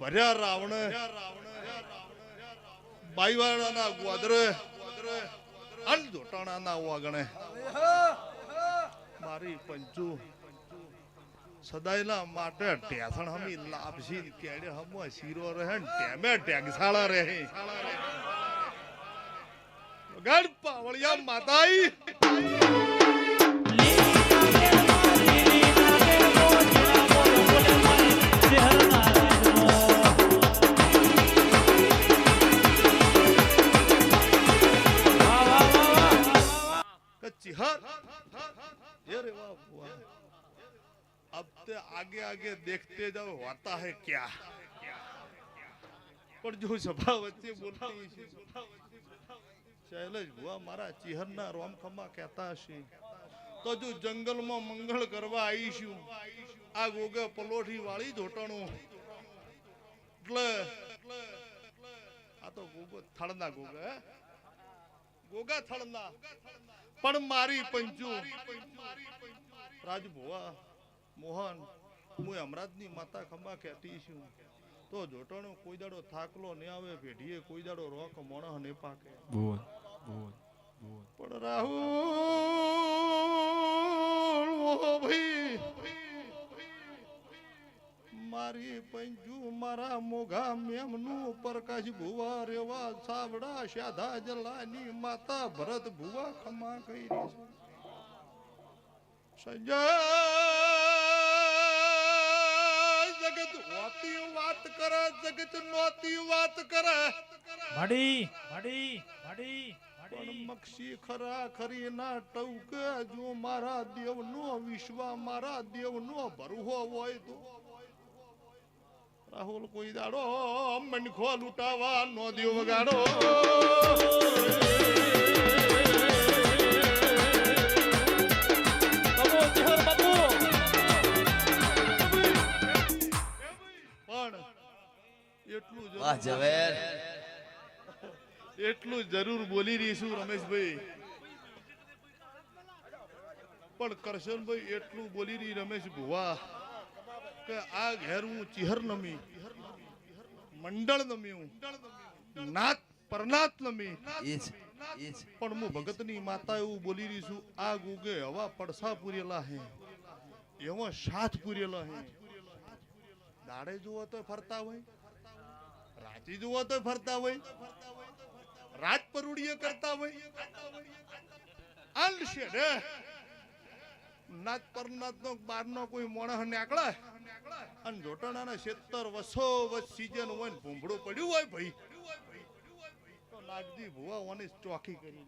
ભર્યા રાવણ બાઈવાડાના ગોદરે અન જોટાણાના વાગણે. મારી પંચુ, સદાયના માટે ટેસણ હમી લાપસી કેડે હમ શીરો રહે ને ટેમે ટેગસાળા રહે. ગણ પાવળિયા માતાઈ. अब ते आगे आगे देखते जाओ होता है क्या પણ જો સભા વચ્ચે બોલતી હશે શૈલેષ ભુવા મારા ચિહરના રોમખમા કહેતા હશે તો જો જંગલમાં મંગળ કરવા આવીશું આ ગોગે પલોઠી વાળી જોટણું એટલે આ તો ગોગો થળના ગોગા હે? ગોગા થળના પણ મારી પંચુ રાજભુવા મોહન હું હમરાજની માતા ખંભા કહેતી છું. તો જોટણો કોઈ દાડો થાકલો ને આવે પેઢીએ કોઈ દાડો રોક મોણહ ને પાકે. બોલ બોલ બોલ. પણ રાહુલ ઓ ભાઈ મારી પંજુ મારા મોઘા મેમનું પ્રકાશ ભુવા રેવા સાવડા શાધા જલાની માતા ભરત ભુવા ખમા કરી સંજય! વાત કરે જગત નોતી વાત કરે. ભડી ભડી ભડી પણ મક્ષી ખરા ખરી ના ટવકે જો મારા દેવનો વિશ્વા મારા દેવનો ભરવો હોય તો. રાહુલ કોઈ દાડો મનખો લૂંટાવા નો દેવ વગાડો એટલું જરૂર- વાહ ઝવેર. એટલું જરૂર બોલી રહીશું રમેશભાઈ. પણ કરશનભાઈ એટલું બોલી રહી રમેશ ભુવા કે આ ઘેર હું ચિહર નમી મંડળ નમી ઈ જ ઈ જ. પણ હું ભગતની માતા એવું બોલી રહી છું આ ગુગે હવા પડસા પૂરેલા હે. એવા સાથ પૂરેલા હે. દાડે જુઓ તો ફરતા હોય. રાતી જુઓ તો ફરતા હોય, રાત પરુડીએ કરતા હોય આલ છે રે નાત પરનાત નો બાર નો કોઈ મોણહ નીકળે અને જોટાણાના ક્ષેત્ર વસો વસ સીઝન હોય ને ભૂંભળું પડ્યું હોય ભાઈ તો નાગજી ભુવા ઓની ચોકી કરી.